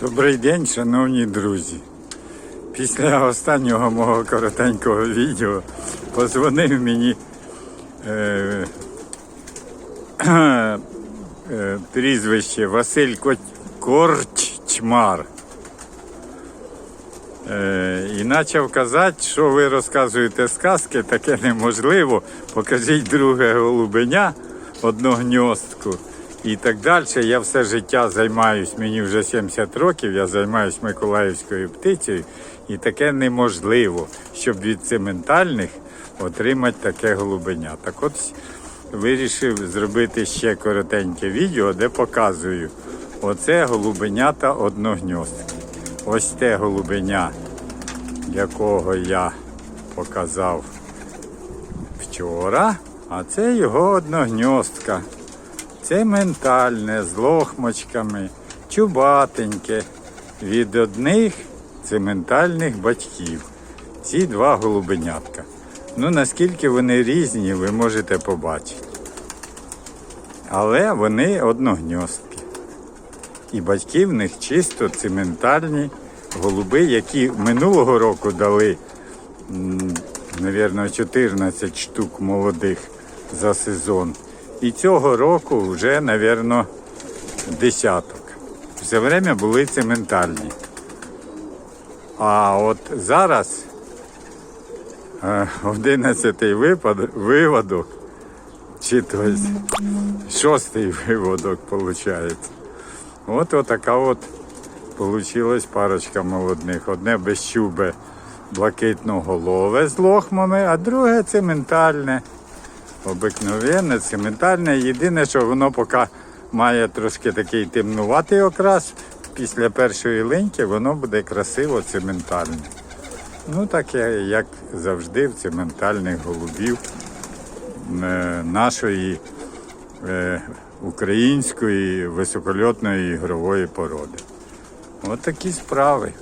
Добрий день, шановні друзі. Після останнього мого коротенького відео позвонив мені е, е, прізвище Василь Корчмар. Е, і почав казати, що ви розказуєте сказки, таке неможливо. Покажіть друге голубеня, одногньостку і так далі. Я все життя займаюсь, мені вже 70 років, я займаюсь Миколаївською птицею, і таке неможливо, щоб від цементальних отримати таке голубеня. Так от вирішив зробити ще коротеньке відео, де показую. Оце голубенята одногньостки. Ось те голубеня, якого я показав вчора, а це його одногньостка. Це ментальне з лохмочками, чубатеньке від одних цементальних батьків. Ці два голубенятка. Ну наскільки вони різні, ви можете побачити. Але вони одногньостки. І батьки в них чисто цементальні голуби, які минулого року дали, мабуть, 14 штук молодих за сезон. І цього року вже, мабуть, десяток. Все время були цементальні. А от зараз 11-й виводок, чи то шостий виводок виходить. От отака от получилась парочка молодних. Одне безчубе блакитно-голове з лохмами, а друге цементальне. Обикновенне, цементальне. Єдине, що воно поки має трошки такий темнуватий окрас. Після першої линьки воно буде красиво цементальне. Ну, таке, як завжди, в цементальних голубів е, нашої е, української високольотної ігрової породи. От такі справи.